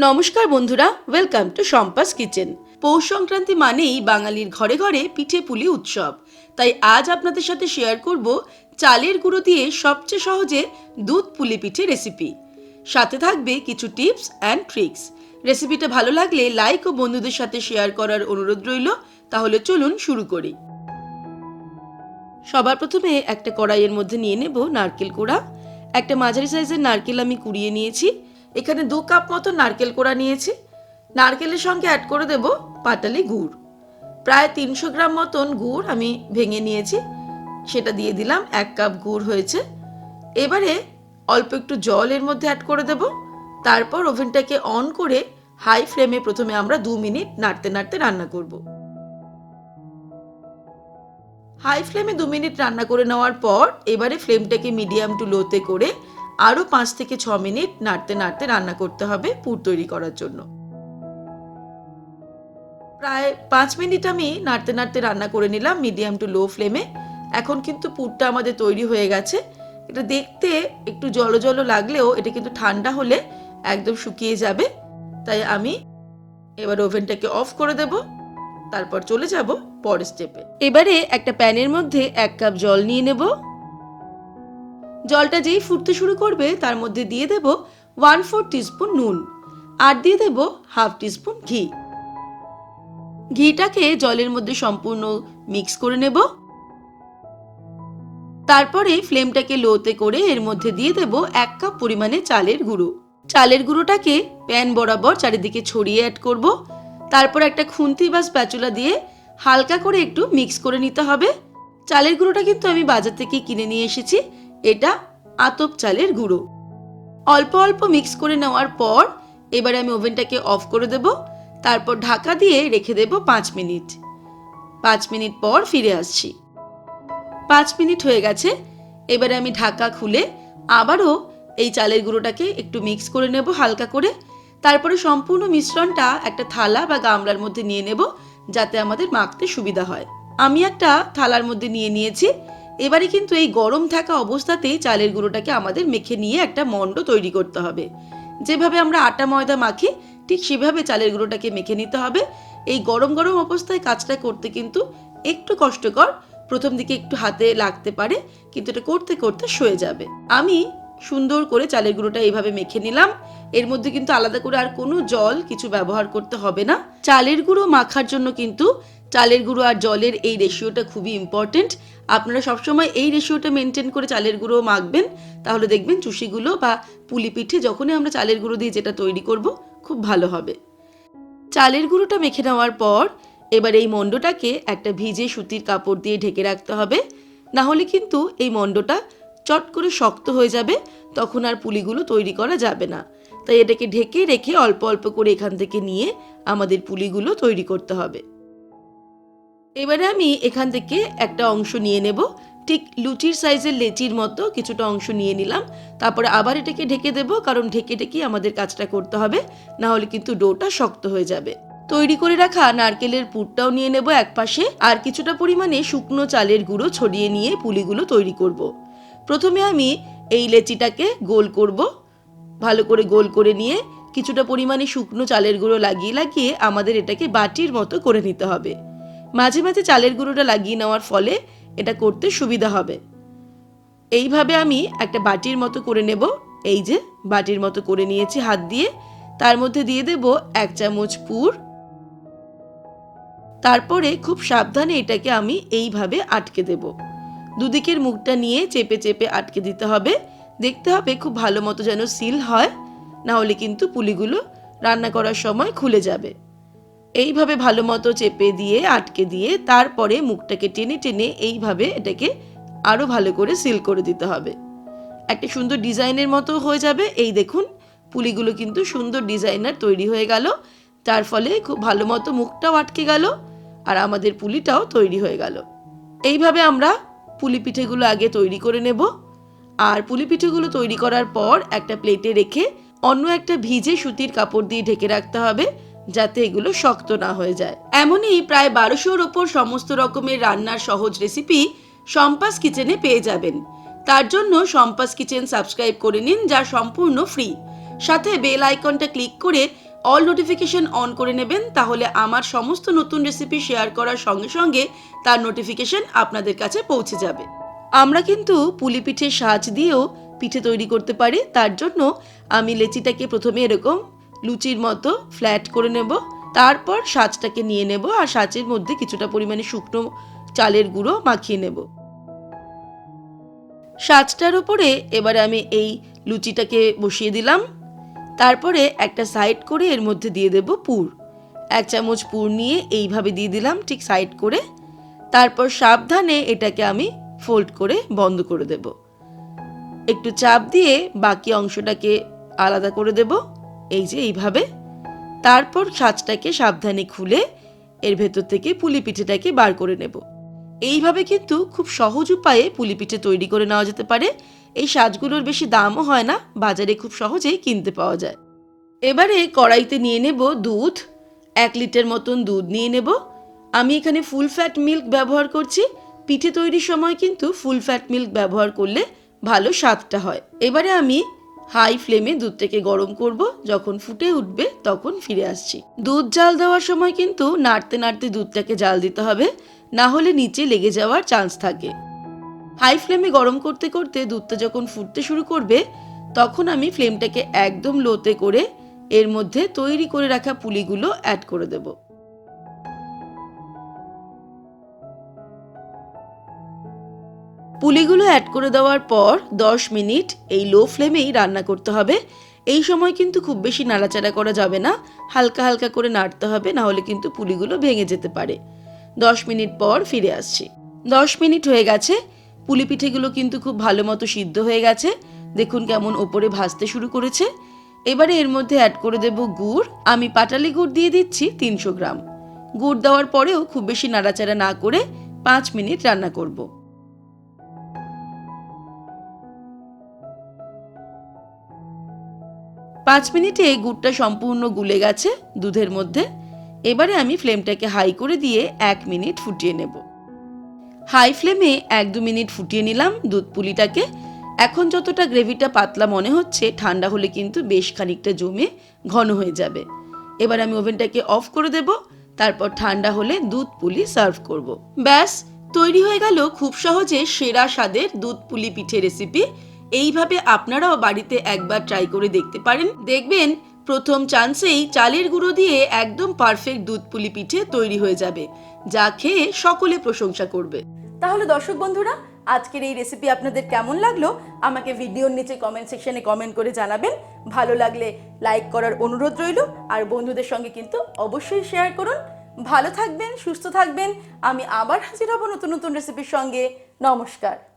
নমস্কার বন্ধুরা welcome to সম্পাস কিচেন পৌষ সংক্রান্তি মানেই বাঙালির ঘরে ঘরে পিঠে পুলি উৎসব। তাই আজ আপনাদের সাথে শেয়ার করব চালের গুঁড়ো দিয়ে সবচেয়ে সহজে দুধ পুলি পিঠে রেসিপি সাথে থাকবে কিছু টিপস অ্যান্ড ট্রিক্স রেসিপিটা ভালো লাগলে লাইক ও বন্ধুদের সাথে শেয়ার করার অনুরোধ রইল। তাহলে চলুন শুরু করি। সবার প্রথমে একটা কড়াইয়ের মধ্যে নিয়ে নেব নারকেল কোড়া। একটা মাঝারি সাইজের নারকেল আমি কুড়িয়ে নিয়েছি। এখানে দু কাপ মতো নারকেল কোড়া নিয়েছি। নারকেলের সঙ্গে অ্যাড করে দেব পাটালি গুড়। প্রায় তিনশো গ্রাম মতন গুড় আমি ভেঙে নিয়েছি। সেটা দিয়ে দিলাম এক কাপ গুড় হয়েছে। এবারে অল্প একটু জল এর মধ্যে অ্যাড করে দেব। তারপর ওভেনটাকে অন করে হাই ফ্লেমে প্রথমে আমরা দু মিনিট নাড়তে নাড়তে রান্না করব। হাই ফ্লেমে দু মিনিট রান্না করে নেওয়ার পর এবারে ফ্লেমটাকে মিডিয়াম টু লোতে করে আরও পাঁচ থেকে ছ মিনিট নাড়তে নাড়তে রান্না করতে হবে পুর তৈরি করার জন্য। প্রায় পাঁচ মিনিট আমি নাড়তে নাড়তে রান্না করে নিলাম মিডিয়াম টু লো ফ্লেমে। এখন কিন্তু পুরটা আমাদের তৈরি হয়ে গেছে। এটা দেখতে একটু জলো জলো লাগলেও এটা কিন্তু ঠান্ডা হলে একদম শুকিয়ে যাবে। তাই আমি এবার ওভেনটাকে অফ করে দেব। তারপর চলে যাব পরের স্টেপে। এবারে একটা প্যানের মধ্যে এক কাপ জল নিয়ে নেব। জলটা যেই ফুটতে শুরু করবে, তার মধ্যে দিয়ে দেব ওয়ান ফোর টিস্পুন নুন আর দিয়ে দেব হাফ টিস্পুন ঘি। ঘিটাকে জলের মধ্যে সম্পূর্ণ মিক্স করে নেব। তারপরে ফ্লেমটাকে লোতে করে এর মধ্যে দিয়ে দেব এক কাপ পরিমাণে চালের গুঁড়ো। চালের গুঁড়োটাকে প্যান বরাবর চারিদিকে ছড়িয়ে অ্যাড করব। তারপর একটা খুন্তি বা স্প্যাচুলা দিয়ে হালকা করে একটু মিক্স করে নিতে হবে। চালের গুঁড়োটা কিন্তু আমি বাজার থেকে কিনে নিয়ে এসেছি। এটা আতপ চালের গুঁড়ো। অল্প অল্প মিক্স করে নেওয়ার পর এবারে আমি ওভেনটাকে অফ করে দেব, তারপর ঢাকা দিয়ে রেখে দেব পাঁচ মিনিট। পাঁচ মিনিট পর ফিরে আসছি। পাঁচ মিনিট হয়ে গেছে, এবারে আমি ঢাকা খুলে আবারও এই চালের গুঁড়োটাকে একটু মিক্স করে নেব হালকা করে। তারপরে সম্পূর্ণ মিশ্রণটা একটা থালা বা গামলার মধ্যে নিয়ে নেব, যাতে আমাদের মাখতে সুবিধা হয়। আমি একটা থালার মধ্যে নিয়ে নিয়েছি এবারে কিন্তু এই গরম থাকা অবস্থাতেই চালের গুঁড়োটাকে আমাদের মেখে নিয়ে একটা মণ্ড তৈরি করতে হবে। যেভাবে আমরা আটা ময়দা মাখি, ঠিক সেভাবে চালের গুঁড়োটাকে মেখে নিতে হবে। এই গরম গরম অবস্থায় কাজটা করতে কিন্তু একটু কষ্টকর। প্রথম দিকে একটু হাতে লাগতে পারে, কিন্তু এটা করতে করতে সয়ে যাবে। আমি সুন্দর করে চালের গুঁড়োটা এইভাবে মেখে নিলাম। এর মধ্যে কিন্তু আলাদা করে আর কোনো জল কিছু ব্যবহার করতে হবে না। চালের গুঁড়ো মাখার জন্য কিন্তু চালের গুঁড়ো আর জলের এই রেশিওটা খুবই ইম্পর্টেন্ট আপনারা সবসময় এই রেশিওটা মেনটেন করে চালের গুঁড়ো মাখবেন, তাহলে দেখবেন চুষিগুলো বা পুলি পিঠে যখনই আমরা চালের গুঁড়ো দিয়ে যেটা তৈরি করব, খুব ভালো হবে। চালের গুঁড়োটা মেখে নেওয়ার পর এবার এই মণ্ডটাকে একটা ভিজে সুতির কাপড় দিয়ে ঢেকে রাখতে হবে। না হলে কিন্তু এই মণ্ডটা চট করে শক্ত হয়ে যাবে, তখন আর পুলিগুলো তৈরি করা যাবে না। তাই এটাকে ঢেকে রেখে অল্প অল্প করে এখান থেকে নিয়ে আমাদের পুলিগুলো তৈরি করতে হবে। এবারে আমি এখান থেকে একটা অংশ নিয়ে নেব। ঠিক লুচির সাইজের লেচির মতো কিছুটা অংশ নিয়ে নিলাম। তারপরে আবার এটাকে ঢেকে দেব, কারণ ঢেকে ঢেকে আমাদের কাজটা করতে হবে না হলে কিন্তু ডোটা শক্ত হয়ে যাবে। তৈরি করে রাখা নারকেলের পুরটাও নিয়ে নেব এক পাশে, আর কিছুটা পরিমাণে শুকনো চালের গুঁড়ো ছড়িয়ে নিয়ে পুলিগুলো তৈরি করব। প্রথমে আমি এই লেচিটাকে গোল করব। ভালো করে গোল করে নিয়ে কিছুটা পরিমাণে শুকনো চালের গুঁড়ো লাগিয়ে লাগিয়ে আমাদের এটাকে বাটির মতো করে নিতে হবে। মাঝে মাঝে চালের গুঁড়োটা লাগিয়ে নেওয়ার ফলে এটা করতে সুবিধা হবে। এইভাবে আমি একটা বাটির মতো করে নেব। এই যে, বাটির মতো করে নিয়েছি হাত দিয়ে। তার মধ্যে দিয়ে দেব এক চামচ পুর। তারপরে খুব সাবধানে এটাকে আমি এইভাবে আটকে দেব। দুদিকের মুখটা নিয়ে চেপে চেপে আটকে দিতে হবে। দেখতে হবে খুব ভালো মতো যেন সিল হয়। না হলে কিন্তু পুলিগুলো রান্না করার সময় খুলে যাবে। এইভাবে ভালো মতো চেপে দিয়ে, আটকে দিয়ে, তারপরে মুখটাকে টেনে টেনে এইভাবে এটাকে আরও ভালো করে সিল করে দিতে হবে। একটা সুন্দর ডিজাইনের মতো হয়ে যাবে। এই দেখুন, পুলিগুলো কিন্তু সুন্দর ডিজাইনার তৈরি হয়ে গেল। তার ফলে খুব ভালো মতো মুখটাও আটকে গেল আর আমাদের পুলিটাও তৈরি হয়ে গেল। এইভাবে আমরা পুলি পিঠেগুলো আগে তৈরি করে নেব। আর পুলি পিঠেগুলো তৈরি করার পর একটা প্লেটে রেখে অন্য একটা ভিজে সুতির কাপড় দিয়ে ঢেকে রাখতে হবে যাতে এগুলো শক্ত না হয়ে যায়। এমনই প্রায় বারোশোর ওপর সমস্ত রকমের রান্নার সহজ রেসিপি সম্পাস কিচেনে পেয়ে যাবেন। তার জন্য সম্পাস কিচেন সাবস্ক্রাইব করে নিন, যা সম্পূর্ণ ফ্রি সাথে বেল আইকনটা ক্লিক করে অল নোটিফিকেশন অন করে নেবেন, তাহলে আমার সমস্ত নতুন রেসিপি শেয়ার করার সঙ্গে সঙ্গে তার নোটিফিকেশন আপনাদের কাছে পৌঁছে যাবে। আমরা কিন্তু পুলিপিঠের সাজ দিয়েও পিঠে তৈরি করতে পারি, তার জন্য আমি লেচিটাকে প্রথমে এরকম লুচির মতো ফ্ল্যাট করে নেব, তারপর সাজটাকে নিয়ে নেব আর সাজের মধ্যে কিছুটা পরিমাণে শুকনো চালের গুঁড়ো মাখিয়ে নেব। সাজটার উপরে এবারে আমি এই লুচিটাকে বসিয়ে দিলাম, তারপরে একটা সাইড করে এর মধ্যে দিয়ে দেব পুর। এক চামচ পুর নিয়ে এইভাবে দিয়ে দিলাম ঠিক সাইড করে, তারপর সাবধানে এটাকে আমি ফোল্ড করে বন্ধ করে দেব। একটু চাপ দিয়ে বাকি অংশটাকে আলাদা করে দেব। এই যে এইভাবে। তারপর সাজটাকে সাবধানে খুলে এর ভেতর থেকে পুলি পিঠেটাকে বার করে নেব। এইভাবে কিন্তু খুব সহজ উপায়ে পুলি পিঠে তৈরি করে নেওয়া যেতে পারে। এই সাজগুলোর বেশি দামও হয় না, বাজারে খুব সহজেই কিনতে পাওয়া যায়। এবারে কড়াইতে নিয়ে নেব দুধ, এক লিটার মতন দুধ নিয়ে নেব। আমি এখানে ফুল ফ্যাট মিল্ক ব্যবহার করছি। পিঠে তৈরির সময় কিন্তু ফুল ফ্যাট মিল্ক ব্যবহার করলে ভালো স্বাদটা হয়। এবারে আমি হাই ফ্লেমে দুধটাকে গরম করব। যখন ফুটে উঠবে তখন ফিরে আসছি। দুধ জাল দেওয়ার সময় কিন্তু নাড়তে নাড়তে দুধটাকে জাল দিতে হবে। না হলে নিচে লেগে যাওয়ার চান্স থাকে। হাই ফ্লেমে গরম করতে করতে দুধটা যখন ফুটতে শুরু করবে, তখন আমি ফ্লেমটাকে একদম লোতে করে এর মধ্যে তৈরি করে রাখা পুলিগুলো অ্যাড করে দেব। পুলিগুলো অ্যাড করে দেওয়ার পর 10 মিনিট এই লো ফ্লেমেই রান্না করতে হবে। এই সময় কিন্তু খুব বেশি নাড়াচাড়া করা যাবে না। হালকা হালকা করে নাড়তে হবে, না হলে কিন্তু পুলিগুলো ভেঙে যেতে পারে। 10 মিনিট পর ফিরে আসছি। 10 মিনিট হয়ে গেছে। পুলি পিঠেগুলো কিন্তু খুব ভালো মতো সিদ্ধ হয়ে গেছে। দেখুন কেমন ওপরে ভাজতে শুরু করেছে। এবারে এর মধ্যে অ্যাড করে দেব গুড়। আমি পাটালি গুড় দিয়ে দিচ্ছি তিনশো গ্রাম। গুড় দেওয়ার পরেও খুব বেশি নাড়াচাড়া না করে পাঁচ মিনিট রান্না করব। পাঁচ মিনিটে এই গুড়টা সম্পূর্ণ গুলে গেছে দুধের মধ্যে। এবারে আমি ফ্লেমটাকে হাই করে দিয়ে এক মিনিট ফুটিয়ে নেব। হাই ফ্লেমে এক দু মিনিট ফুটিয়ে নিলাম দুধ পুলিটাকে। এখন যতটা গ্রেভিটা পাতলা মনে হচ্ছে, ঠান্ডা হলে কিন্তু বেশ খানিকটা জমে ঘন হয়ে যাবে। এবার আমি ওভেনটাকে অফ করে দেব, তারপর ঠান্ডা হলে দুধ পুলি সার্ভ করব। ব্যাস, তৈরি হয়ে গেল খুব সহজে সেরা স্বাদের দুধ পুলি পিঠে রেসিপি। এইভাবে আপনারাও বাড়িতে একবার ট্রাই করে দেখতে পারেন। দেখবেন প্রথম চান্সেই চালের গুঁড়ো দিয়ে একদম পারফেক্ট দুধ পুলি পিঠে তৈরি হয়ে যাবে, যা খেয়ে সকলে প্রশংসা করবে। তাহলে দর্শক বন্ধুরা, আজকের এই রেসিপি আপনাদের কেমন লাগল? আমাকে ভিডিওর নিচে কমেন্ট সেকশনে কমেন্ট করে জানাবেন। ভালো লাগলে লাইক করার অনুরোধ রইল, আর বন্ধুদের সঙ্গে কিন্তু অবশ্যই শেয়ার করুন। ভালো থাকবেন, সুস্থ থাকবেন। আমি আবার হাজির হব নতুন নতুন রেসিপির সঙ্গে। নমস্কার।